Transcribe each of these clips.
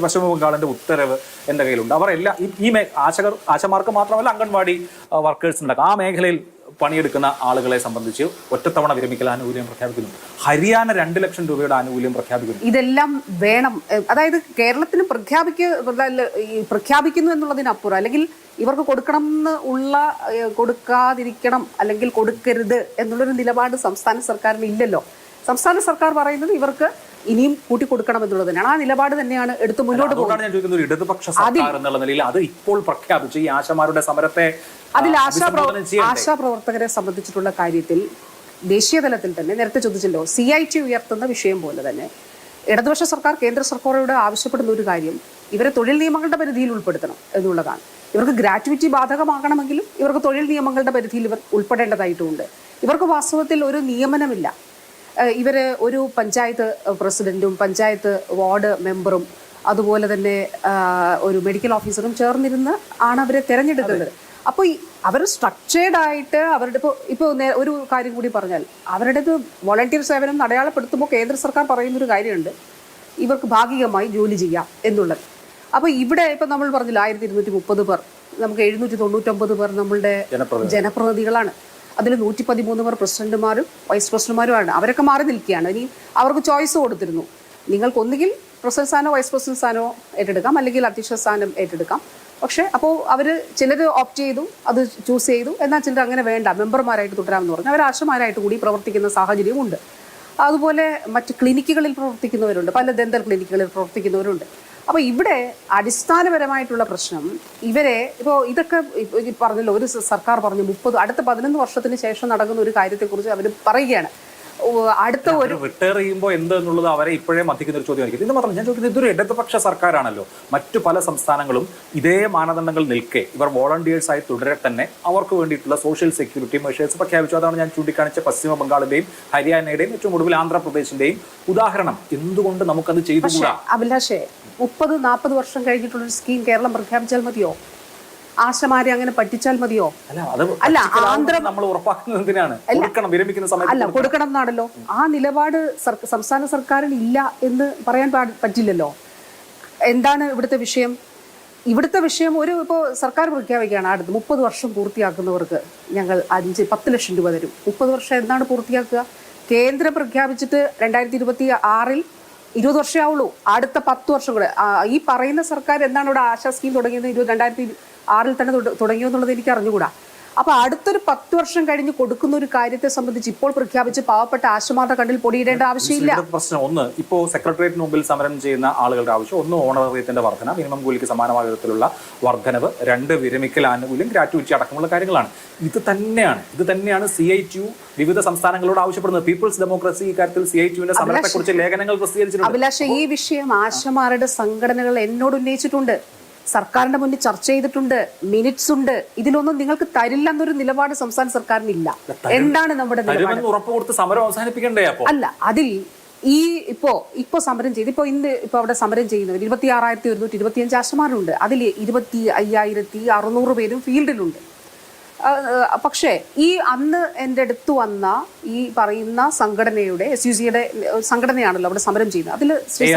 പശ്ചിമ ബംഗാളിന്റെ ഉത്തരവ് എന്റെ കയ്യിലുണ്ട്. അവർ എല്ലാ ഈ- ആശകർ ആശമാർക്ക് മാത്രമല്ല അംഗൻവാടി വർക്കേഴ്സ് ഉണ്ടാക്കും ആ മേഖലയിൽ പണിയെടുക്കുന്ന ആളുകളെ സംബന്ധിച്ച് ഒറ്റത്തവണ വിരമിക്കൽ ആനുകൂല്യം പ്രഖ്യാപിക്കുന്നു ഹരിയാന രണ്ട് ലക്ഷം രൂപയുടെ ആനുകൂല്യം പ്രഖ്യാപിക്കുന്നു ഇതെല്ലാം വേണം. അതായത് കേരളത്തിന് പ്രഖ്യാപിക്ക അല്ല, പ്രഖ്യാപിക്കുന്നു എന്നുള്ളതിനപ്പുറം അല്ലെങ്കിൽ ഇവർക്ക് കൊടുക്കണം എന്ന് ഉള്ള കൊടുക്കാതിരിക്കണം അല്ലെങ്കിൽ കൊടുക്കരുത് എന്നുള്ളൊരു നിലപാട് സംസ്ഥാന സർക്കാരിന് ഇല്ലല്ലോ സംസ്ഥാന സർക്കാർ പറയുന്നത് ഇവർക്ക് ഇനിയും കൂട്ടിക്കൊടുക്കണം എന്നുള്ളത് തന്നെയാണ് ആ നിലപാട് തന്നെയാണ് എടുത്ത് മുന്നോട്ട് പോകുന്നത്. ഞാൻ ചോദിക്കുന്നത് ഒരു ഇടതുപക്ഷ സർക്കാർ എന്നുള്ള നിലയിൽ അത് ഇപ്പോൾ പ്രഖ്യാപിച്ചു. ഈ ആശമാരുടെ സമരത്തെ അതിൽ ആശാ ആശാ പ്രവർത്തകരെ സംബന്ധിച്ചിട്ടുള്ള കാര്യത്തിൽ ദേശീയ തലത്തിൽ തന്നെ നേരത്തെ ചോദിച്ചല്ലോ സി ഐ ടി ഉയർത്തുന്ന വിഷയം പോലെ തന്നെ ഇടതുപക്ഷ സർക്കാർ കേന്ദ്ര സർക്കാരോട് ആവശ്യപ്പെടുന്ന ഒരു കാര്യം ഇവരെ തൊഴിൽ നിയമങ്ങളുടെ പരിധിയിൽ ഉൾപ്പെടുത്തണം എന്നുള്ളതാണ്. ഇവർക്ക് ഗ്രാറ്റുവിറ്റി ബാധകമാകണമെങ്കിലും ഇവർക്ക് തൊഴിൽ നിയമങ്ങളുടെ പരിധിയിൽ ഇവർ ഉൾപ്പെടേണ്ടതായിട്ടുമുണ്ട് ഇവർക്ക് വാസ്തവത്തിൽ ഒരു നിയമനമില്ല. ഇവർ ഒരു പഞ്ചായത്ത് പ്രസിഡന്റും പഞ്ചായത്ത് വാർഡ് മെമ്പറും അതുപോലെ തന്നെ ഒരു മെഡിക്കൽ ഓഫീസറും ചേർന്നിരുന്ന് ആണ് അവരെ തിരഞ്ഞെടുക്കുന്നത്. അപ്പോൾ അവർ സ്ട്രക്ചേർഡ് ആയിട്ട് അവരുടെ ഇപ്പോൾ ഇപ്പോൾ ഒരു കാര്യം കൂടി പറഞ്ഞാൽ അവരുടേത് വോളണ്ടിയർ സേവനം അടയാളപ്പെടുത്തുമ്പോൾ കേന്ദ്ര സർക്കാർ പറയുന്നൊരു കാര്യമുണ്ട്. ഇവർക്ക് ഭാഗികമായി ജോലി ചെയ്യാം എന്നുള്ളത്. അപ്പോൾ ഇവിടെ ഇപ്പം നമ്മൾ പറഞ്ഞില്ല ആയിരത്തി ഇരുന്നൂറ്റി മുപ്പത് പേർ നമുക്ക് എഴുന്നൂറ്റി തൊണ്ണൂറ്റൊമ്പത് പേർ നമ്മളുടെ ജനപ്രതിനിധികളാണ്. അതിൽ നൂറ്റി പതിമൂന്ന് പേർ പ്രസിഡന്റുമാരും വൈസ് പ്രസിഡന്റുമാരുമാണ്. അവരൊക്കെ മാറി നിൽക്കുകയാണ്. ഇനി അവർക്ക് ചോയ്സ് കൊടുത്തിരുന്നു. നിങ്ങൾക്ക് ഒന്നുകിൽ പ്രസിഡന്റ് സ്ഥാനോ വൈസ് പ്രസിഡന്റ് സ്ഥാനോ ഏറ്റെടുക്കാം. അല്ലെങ്കിൽ അധ്യക്ഷ സ്ഥാനം ഏറ്റെടുക്കാം. പക്ഷേ അപ്പോൾ അവർ ചിലർ ഓപ്റ്റ് ചെയ്തു അത് ചൂസ് ചെയ്തു. എന്നാൽ ചിലർ അങ്ങനെ വേണ്ട. മെമ്പർമാരായിട്ട് തുടരാമെന്ന് പറഞ്ഞു. അവർ ആശമാരായിട്ട് കൂടി പ്രവർത്തിക്കുന്ന സാഹചര്യമുണ്ട് അതുപോലെ മറ്റ് ക്ലിനിക്കുകളിൽ പ്രവർത്തിക്കുന്നവരുണ്ട്. പല ദന്തൽ ക്ലിനിക്കുകളിൽ പ്രവർത്തിക്കുന്നവരുണ്ട്. അപ്പോൾ ഇവിടെ അടിസ്ഥാനപരമായിട്ടുള്ള പ്രശ്നം ഇവരെ ഇപ്പോ ഇതൊക്കെ പറഞ്ഞല്ലോ ഒരു സർക്കാർ പറഞ്ഞു മുപ്പത് അടുത്ത പതിനൊന്ന് വർഷത്തിന് ശേഷം നടക്കുന്ന ഒരു കാര്യത്തെക്കുറിച്ച് അവർ പറയുകയാണ്. അടുത്ത ഒരു റിട്ടയർ ചെയ്യുമ്പോൾ എന്തെന്നുള്ളത് അവരെ ഇപ്പോഴേ മതിക്കുന്ന ഒരു ചോദ്യമായിരിക്കും. ഇത് മാത്രം ഞാൻ ചോദിക്കുന്നത് ഇതൊരു ഇടതുപക്ഷ സർക്കാരാണല്ലോ. മറ്റു പല സംസ്ഥാനങ്ങളും ഇതേ മാനദണ്ഡങ്ങൾ നിൽക്കെ ഇവർ വോളണ്ടിയേഴ്സ് ആയി തുടരെ തന്നെ അവർക്ക് വേണ്ടിയിട്ടുള്ള സോഷ്യൽ സെക്യൂരിറ്റി മെഷേഴ്സ് പ്രഖ്യാപിച്ചു. അതാണ് ഞാൻ ചൂണ്ടിക്കാണിച്ച പശ്ചിമ ബംഗാളിന്റെയും ഹരിയാനയുടെയും ഏറ്റവും ഒടുവിൽ ആന്ധ്രാപ്രദേശിന്റെയും ഉദാഹരണം. എന്തുകൊണ്ട് നമുക്കത് ചെയ്തുകൂടാ? അഭിലാഷേ മുപ്പത് നാൽപ്പത് വർഷം കഴിഞ്ഞിട്ടുള്ള ഒരു സ്കീം കേരളം പ്രഖ്യാപിച്ചാൽ മതിയോ? ആശമാരെ അങ്ങനെ പറ്റിച്ചാൽ മതിയോ? അല്ല ആന്ധ്ര- നമ്മൾ വിരമിക്കുന്ന സമയത്ത് അല്ല കൊടുക്കണം. എന്നാണല്ലോ. ആ നിലപാട് സംസ്ഥാന സർക്കാരിൽ ഇല്ല എന്ന് പറയാൻ പറ്റില്ലല്ലോ. എന്താണ് ഇവിടുത്തെ വിഷയം? ഇവിടുത്തെ വിഷയം ഒരു ഇപ്പോൾ സർക്കാർ പ്രഖ്യാപിക്കുകയാണ് അടുത്ത്. മുപ്പത് വർഷം പൂർത്തിയാക്കുന്നവർക്ക് ഞങ്ങൾ അഞ്ച് പത്ത് ലക്ഷം രൂപ തരും. മുപ്പത് വർഷം എന്താണ് പൂർത്തിയാക്കുക? കേന്ദ്രം പ്രഖ്യാപിച്ചിട്ട് രണ്ടായിരത്തി ഇരുപത്തി ആറിൽ ഇരുപത് വർഷമേ ആവുള്ളൂ. അടുത്ത പത്ത് വർഷം കൂടെ. ഈ പറയുന്ന സർക്കാർ എന്താണ് ഇവിടെ ആശാ സ്കീം തുടങ്ങിയത്? ഇരുപത് രണ്ടായിരത്തി ആറിൽ തന്നെ തുട- തുടങ്ങിയോ എന്നുള്ളത് എനിക്ക് അറിഞ്ഞുകൂടാ. അപ്പൊ അടുത്തൊരു പത്ത് വർഷം കഴിഞ്ഞ് കൊടുക്കുന്ന ഒരു കാര്യത്തെ സംബന്ധിച്ച് ഇപ്പോൾ പ്രഖ്യാപിച്ച് പാവപ്പെട്ട ആശുമാരുടെ കണ്ണിൽ പൊടിയിടേണ്ട ആവശ്യമില്ല. പ്രശ്നം ഒന്ന് ഇപ്പോ സെക്രട്ടേറിയറ്റിന് മുമ്പിൽ സമരം ചെയ്യുന്ന ആളുകളുടെ ആവശ്യം. ഒന്ന് ഓണറേറിയത്തിന്റെ വർധന മിനിമം കൂലിക്ക് സമാനമായ വിധത്തിലുള്ള വർധനവ് രണ്ട് വിരമിക്കൽ ആനുകൂല്യം ഗ്രാറ്റുവിറ്റി അടക്കമുള്ള കാര്യങ്ങളാണ്. ഇത് തന്നെയാണ് ഇത് തന്നെയാണ് സി ഐ ടി യു വിവിധ സംസ്ഥാനങ്ങളോട് ആവശ്യപ്പെടുന്നത്. പീപ്പിൾസ് ഡെമോക്രസി ഇക്കാര്യത്തിൽ സി ഐ ടിയുവിന്റെ സമരത്തെക്കുറിച്ച് ലേഖനങ്ങൾ പ്രസിദ്ധീകരിച്ചിട്ടുണ്ട്. അഭിലാഷ ഈ വിഷയം ആശമാരുടെ സംഘടനകൾ എന്നോട് ഉന്നയിച്ചിട്ടുണ്ട്. സർക്കാരിന്റെ മുന്നിൽ ചർച്ച ചെയ്തിട്ടുണ്ട് മിനിറ്റ്സ് ഉണ്ട്. ഇതിലൊന്നും നിങ്ങൾക്ക് തരില്ല എന്നൊരു നിലപാട് സംസ്ഥാന സർക്കാരിനില്ല. എന്താണ് നമ്മുടെ സമരം അവസാനിപ്പിക്കണ്ടേ അല്ല അതിൽ ഈ ഇപ്പോ ഇപ്പോ സമരം ചെയ്ത് ഇപ്പോ ഇന്ന് ഇപ്പോ അവിടെ സമരം ചെയ്യുന്നവർ ഇരുപത്തി ആറായിരത്തി ഒരുന്നൂറ്റി ഇരുപത്തിയഞ്ച് ആശമാരുണ്ട്. അതിൽ ഇരുപത്തി അയ്യായിരത്തി അറുന്നൂറ് പേരും ഫീൽഡിലുണ്ട്. പക്ഷേ ഈ അന്ന് എന്റെ അടുത്ത് വന്ന ഈ പറയുന്ന സംഘടനയുടെ എസ് യു സിയുടെ സംഘടനയാണല്ലോ അവിടെ സമരം ചെയ്യുന്നത്. അതിൽ ശ്രീ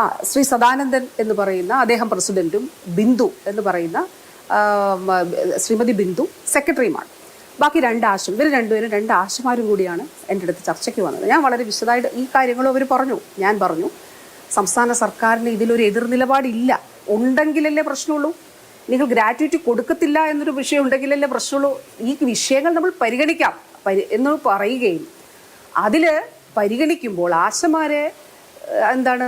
ആ ശ്രീ സദാനന്ദൻ എന്ന് പറയുന്ന അദ്ദേഹം പ്രസിഡന്റും ബിന്ദു എന്ന് പറയുന്ന ശ്രീമതി ബിന്ദു സെക്രട്ടറിയുമാണ്. ബാക്കി രണ്ട് ആശം ഇവർ രണ്ടുപേരും രണ്ട് ആശമാരും കൂടിയാണ് എന്റെ അടുത്ത് ചർച്ചയ്ക്ക് വന്നത്. ഞാൻ വളരെ വിശദമായിട്ട് ഈ കാര്യങ്ങളും അവർ പറഞ്ഞു. ഞാൻ പറഞ്ഞു സംസ്ഥാന സർക്കാരിന് ഇതിലൊരു എതിർ നിലപാടില്ല. ഉണ്ടെങ്കിലല്ലേ പ്രശ്നമുള്ളൂ. നിങ്ങൾ ഗ്രാറ്റുവിറ്റി കൊടുക്കത്തില്ല എന്നൊരു വിഷയം ഉണ്ടെങ്കിലല്ലേ പ്രശ്നമുള്ളൂ. ഈ വിഷയങ്ങൾ നമ്മൾ പരിഗണിക്കാം. പരി എന്ന് പറയുകയും അതിൽ പരിഗണിക്കുമ്പോൾ ആശമാരെ എന്താണ്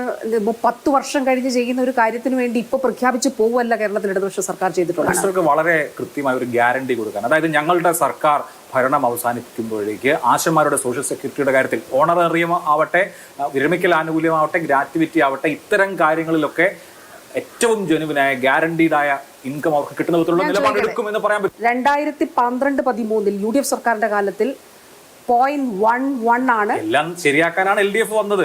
പത്ത് വർഷം കഴിഞ്ഞ് ചെയ്യുന്ന ഒരു കാര്യത്തിന് വേണ്ടി ഇപ്പോൾ പ്രഖ്യാപിച്ച് പോവല്ല കേരളത്തിൽ ഇടതുപക്ഷ സർക്കാർ ചെയ്തിട്ടുള്ളത്. വളരെ കൃത്യമായ ഒരു ഗ്യാരണ്ടി കൊടുക്കാൻ. അതായത് ഞങ്ങളുടെ സർക്കാർ ഭരണം അവസാനിപ്പിക്കുമ്പോഴേക്ക് ആശമാരുടെ സോഷ്യൽ സെക്യൂരിറ്റിയുടെ കാര്യത്തിൽ ഓണറേറിയം ആവട്ടെ വിരമിക്കൽ ആനുകൂല്യമാവട്ടെ ഗ്രാറ്റുവിറ്റി ആവട്ടെ ഇത്തരം കാര്യങ്ങളിലൊക്കെ ഏറ്റവും ജനുവിനായ ഗ്യാരണ്ടീഡായ ഇൻകം അവർക്ക് കിട്ടുന്ന വിധത്തിലുള്ള നിലപാടെടുക്കും എന്ന് പറയാൻ പറ്റും. രണ്ടായിരത്തി പന്ത്രണ്ട് പതിമൂന്നിൽ യു ഡി എഫ് സർക്കാരിന്റെ കാലത്തിൽ പോയിന്റ് വൺ വൺ ആണ്. എല്ലാം ശരിയാക്കാനാണ് എൽ ഡി എഫ് വന്നത്.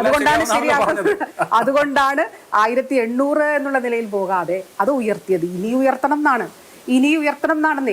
അതുകൊണ്ടാണ് ശരിയാക്കുന്നത് അതുകൊണ്ടാണ് ആയിരത്തി എണ്ണൂറ് എന്നുള്ള നിലയിൽ പോകാതെ അത് ഉയർത്തിയത്. ഇനി ഉയർത്തണം എന്നാണ്. ഇനി ഉയർത്തണം എന്നാണെന്നേ.